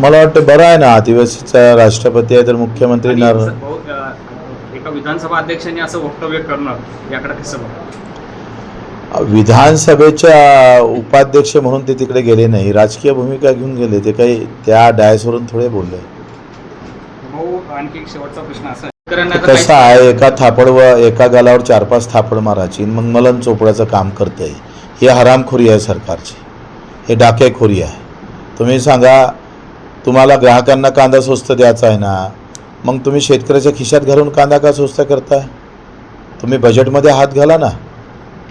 मला वाटतं बरं आहे ना आदिवासीचा राष्ट्रपती आहे तर मुख्यमंत्री आणि नर स- भाऊ, अ, एका विधानसभा अध्यक्षांनी असं वक्तव्य करणं याकडे कसं बघा विधानसभेच्या उपाध्यक्ष म्हणून ते तिकडे गेले नाही राजकीय भूमिका घेऊन गेले ते काही त्या डायसवरून थोडे बोलले. भाऊ आणखी एक शेवटचा प्रश्न असा आहे. शेतकऱ्यांना आता कसं आहे एका थापड व एका गालावर चार पाच थापड मारायची मग मलन चोपड्याचं काम करतंय. ही हरामखोरी आहे सरकारची. हे डाकेखोरी आहे. तुम्ही सांगा तुम्हाला ग्राहकांना कांदा स्वस्त द्यायचा आहे ना मग तुम्ही शेतकऱ्याच्या खिशात घालून कांदा का स्वस्त करताय? तुम्ही बजेटमध्ये हात घाला ना.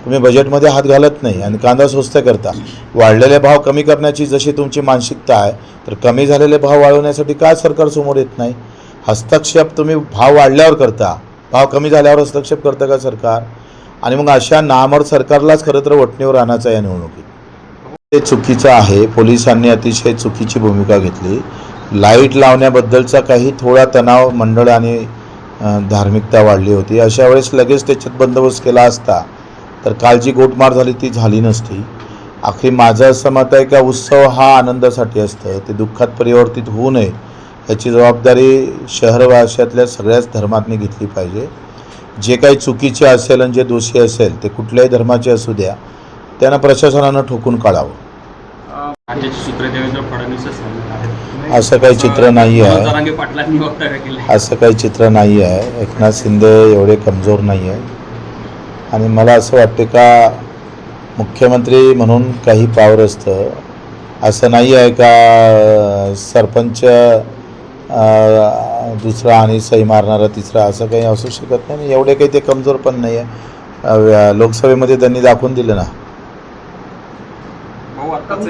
तुम्ही बजेटमध्ये हात घालत नाही आणि कांदा स्वस्त करता. वाढलेले भाव कमी करण्याची जशी तुमची मानसिकता आहे तर कमी झालेले भाव वाढवण्यासाठी काय सरकार समोर येत नाही? हस्तक्षेप तुम्ही भाव वाढल्यावर करता. भाव कमी झाल्यावर हस्तक्षेप करतं का सरकार? आणि मग अशा नामर सरकारलाच खरं तर वटणीवर आणायचं आहे या निवडणुकीत. ते चुकीचं आहे. पोलिसांनी अतिशय चुकीची भूमिका घेतली. लाइट लावण्याबद्दलचा काही थोडा तणाव मंडळ आणि धार्मिकता वाढली होती. अशा वेळेस लगेच त्याच्यात बंदोबस्त केला असता तर काल जी गोटमार झाली ती झाली नसती. आखरी माझं असं मत आहे का उत्सव हा आनंदासाठी असतं. ते दुःखात परिवर्तित होऊ नये याची जबाबदारी शहरवाशातल्या सगळ्याच धर्मातनी घेतली पाहिजे. जे काही चुकीचे असेल आणि जे दोषी असेल ते कुठल्याही धर्माचे असू द्या. त्यांना प्रशासनानं ठोकून काढावं. असं काही चित्र नाही आहे. असं काही चित्र नाही आहे एकनाथ शिंदे एवढे कमजोर नाही आहे आणि मला असं वाटते का मुख्यमंत्री म्हणून काही पावर असतं. असं नाही आहे का सरपंच दुसरा आणि सही मारणारा तिसरा असं काही असू शकत नाही. आणि एवढे काही ते कमजोर पण नाही आहे लोकसभेमध्ये त्यांनी दाखवून दिलं ना. भाऊ आत्ताच एक